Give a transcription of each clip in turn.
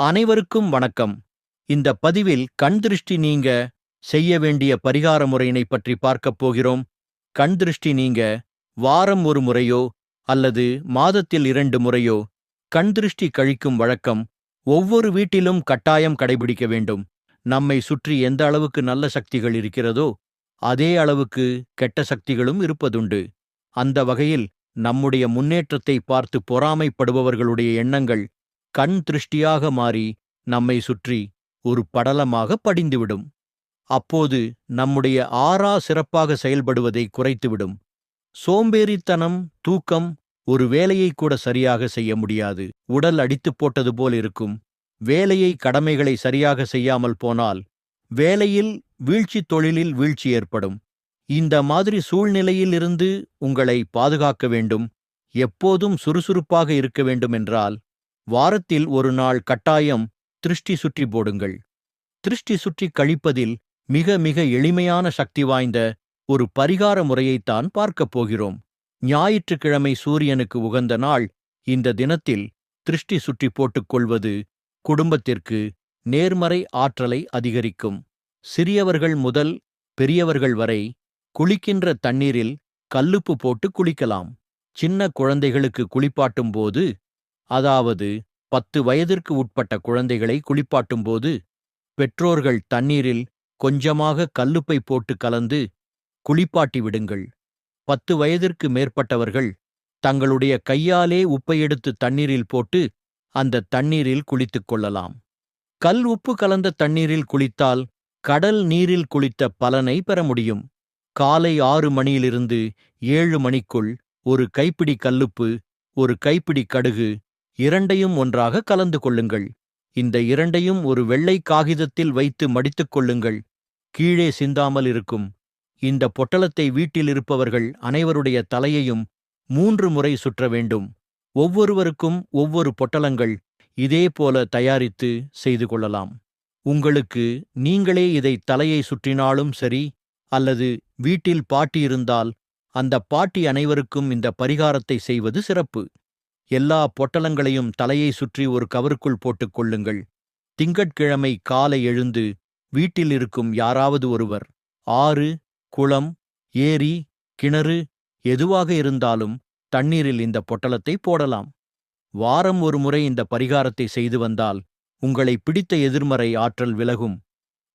அனைவருக்கும் வணக்கம். இந்த பதிவில் கண் திருஷ்டி நீங்க செய்ய வேண்டிய பரிகார முறையினை பற்றி பார்க்கப் போகிறோம். கண் திருஷ்டி நீங்க வாரம் ஒரு முறையோ அல்லது மாதத்தில் இரண்டு முறையோ கண் திருஷ்டி கழிக்கும் வழக்கம் ஒவ்வொரு வீட்டிலும் கட்டாயம் கடைபிடிக்க வேண்டும். நம்மை சுற்றி எந்த அளவுக்கு நல்ல சக்திகள் இருக்கிறதோ அதே அளவுக்கு கெட்ட சக்திகளும் இருப்பதுண்டு. அந்த வகையில் நம்முடைய முன்னேற்றத்தை பார்த்து பொறாமைப்படுபவர்களுடைய எண்ணங்கள் கண் திருஷ்டியாக மாறி நம்மை சுற்றி ஒரு படலமாக படிந்துவிடும். அப்போது நம்முடைய ஆறா சிறப்பாக செயல்படுவதை குறைத்துவிடும். சோம்பேறித்தனம் தூக்கம் ஒரு வேலையை கூட சரியாக செய்ய முடியாது. உடல் அடித்துப் போட்டது போல் இருக்கும். வேலையை கடமைகளை சரியாக செய்யாமல் போனால் வேலையில் வீழ்ச்சி தொழிலில் வீழ்ச்சி ஏற்படும். இந்த மாதிரி சூழ்நிலையிலிருந்து உங்களை பாதுகாக்க வேண்டும். எப்போதும் சுறுசுறுப்பாக இருக்க வேண்டும் என்றால் வாரத்தில் ஒரு நாள் கட்டாயம் திருஷ்டி சுற்றி போடுங்கள். திருஷ்டி சுற்றி கழிப்பதில் மிக மிக எளிமையான சக்தி வாய்ந்த ஒரு பரிகார முறையைத்தான் பார்க்கப் போகிறோம். ஞாயிற்றுக்கிழமை சூரியனுக்கு உகந்த நாள் இந்த தினத்தில் திருஷ்டி சுற்றி போட்டுக் கொள்வது குடும்பத்திற்கு நேர்மறை ஆற்றலை அதிகரிக்கும். சிறியவர்கள் முதல் பெரியவர்கள் வரை குளிக்கின்ற தண்ணீரில் கல்லுப்பு போட்டு குளிக்கலாம். சின்ன குழந்தைகளுக்கு குளிப்பாட்டும் போது அதாவது பத்து வயதிற்கு உட்பட்ட குழந்தைகளை குளிப்பாட்டும்போது பெற்றோர்கள் தண்ணீரில் கொஞ்சமாக கல்லுப்பை போட்டு கலந்து குளிப்பாட்டி விடுங்கள். பத்து வயதிற்கு மேற்பட்டவர்கள் தங்களுடைய கையாலே உப்பை எடுத்து தண்ணீரில் போட்டு அந்த தண்ணீரில் குளித்துக் கொள்ளலாம். கல் உப்பு கலந்த தண்ணீரில் குளித்தால் கடல் நீரில் குளித்த பலனை பெற முடியும். காலை ஆறு மணியிலிருந்து ஏழு மணிக்குள் ஒரு கைப்பிடி கல்லுப்பு ஒரு கைப்பிடி கடுகு இரண்டையும் ஒன்றாக கலந்து கொள்ளுங்கள். இந்த இரண்டையும் ஒரு வெள்ளை காகிதத்தில் வைத்து மடித்துக் கொள்ளுங்கள். கீழே சிந்தாமல் இருக்கும். இந்த பொட்டலத்தை வீட்டில் இருப்பவர்கள் அனைவருடைய தலையையும் மூன்று முறை சுற்ற வேண்டும். ஒவ்வொருவருக்கும் ஒவ்வொரு பொட்டலங்கள் இதேபோல தயாரித்து செய்து கொள்ளலாம். உங்களுக்கு நீங்களே இதை தலையை சுற்றினாலும் சரி அல்லது வீட்டில் பாட்டி இருந்தால் அந்த பாட்டி அனைவருக்கும் இந்த பரிகாரத்தை செய்வது சிறப்பு. எல்லா பொட்டலங்களையும் தலையை சுற்றி ஒரு கவருக்குள் போட்டுக் கொள்ளுங்கள். திங்கட்கிழமை காலை எழுந்து வீட்டில் இருக்கும் யாராவது ஒருவர் ஆறு குளம் ஏரி கிணறு எதுவாக இருந்தாலும் தண்ணீரில் இந்த பொட்டலத்தை போடலாம். வாரம் ஒரு முறை இந்த பரிகாரத்தை செய்து வந்தால் உங்களை பிடித்த எதிர்மறை ஆற்றல் விலகும்.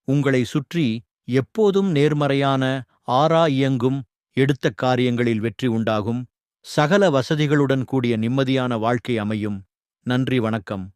உங்களை சுற்றி எப்போதும் நேர்மறையான ஆறா இயங்கும் எடுத்த காரியங்களில் வெற்றி உண்டாகும். சகல வசதிகளுடன் கூடிய நிம்மதியான வாழ்க்கை அமையும். நன்றி வணக்கம்.